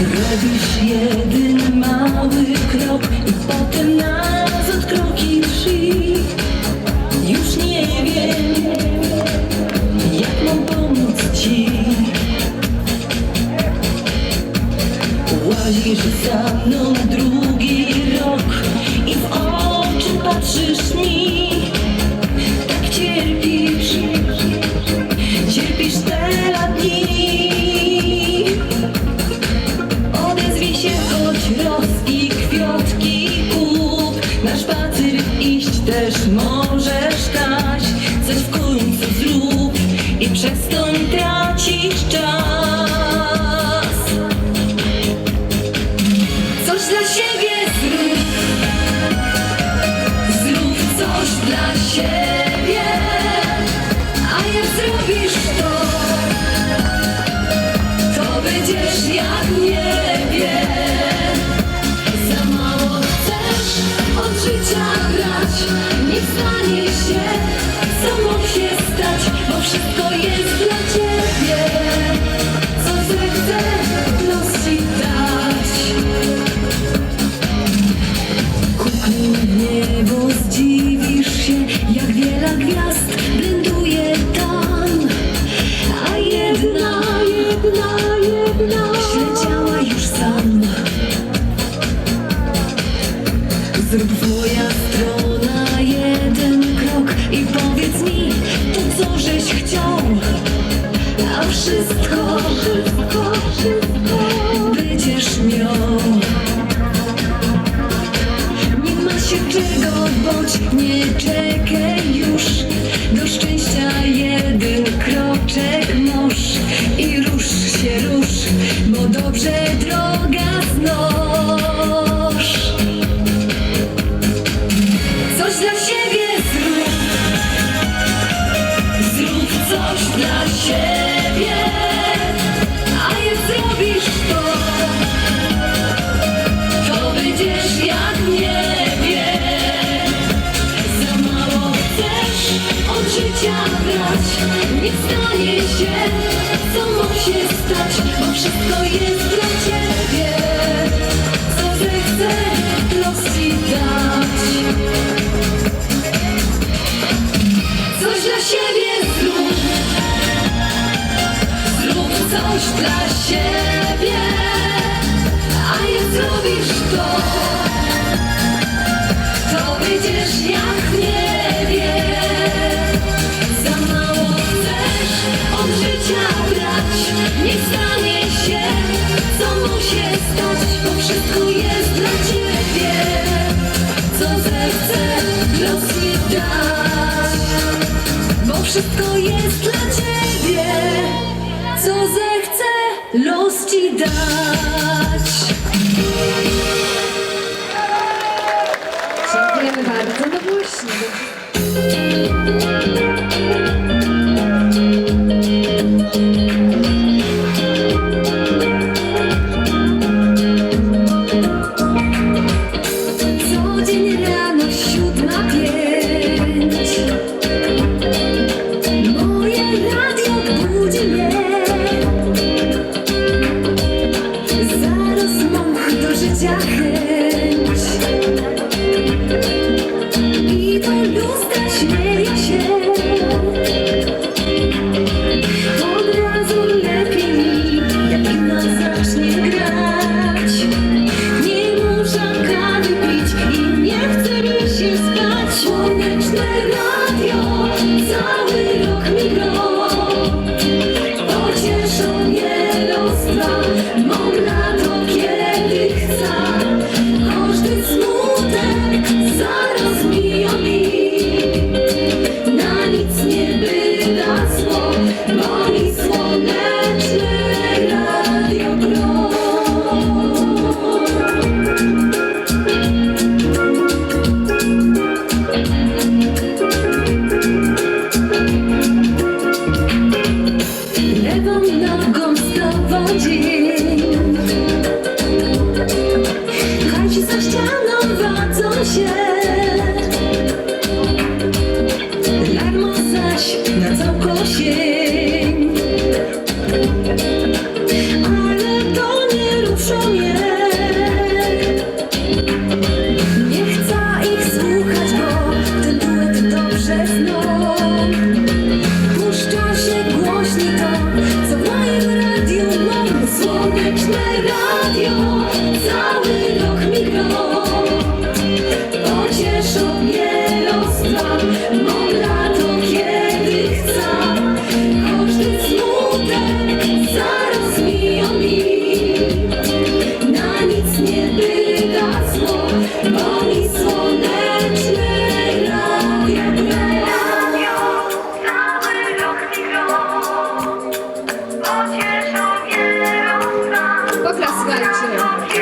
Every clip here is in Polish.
Robisz jeden mały krok i potem nas od kroki trzy Już nie wiem, jak mam pomóc ci. Łazisz za mną just the wszystko, wszystko, wszystko. stanie się, co stać, bo wszystko jest dla ciebie, co. Coś dla siebie zrób, zrób coś dla siebie, a nie zrobisz to, to będziesz jak wszystko jest dla ciebie. Co zechce los mi dać Bo wszystko jest dla ciebie. Co zechce los ci dać. Dziękujemy bardzo, no. targom stawał dziś. Tesla, actually.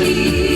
Się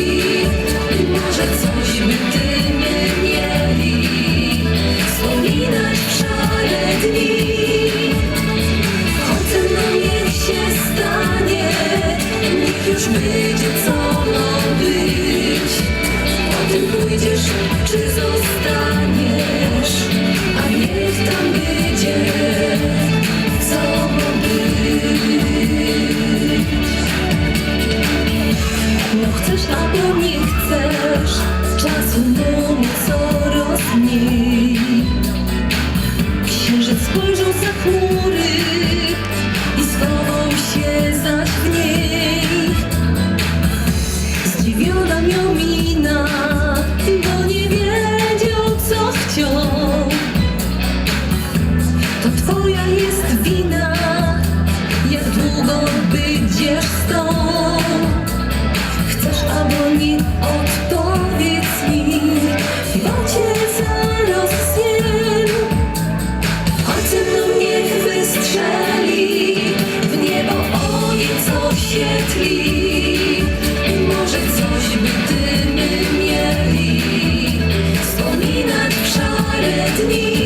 to me.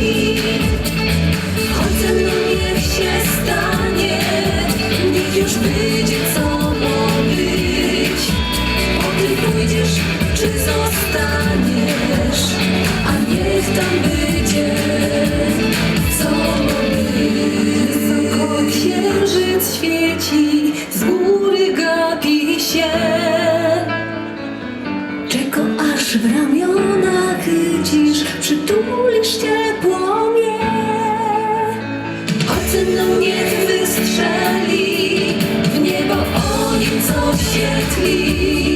be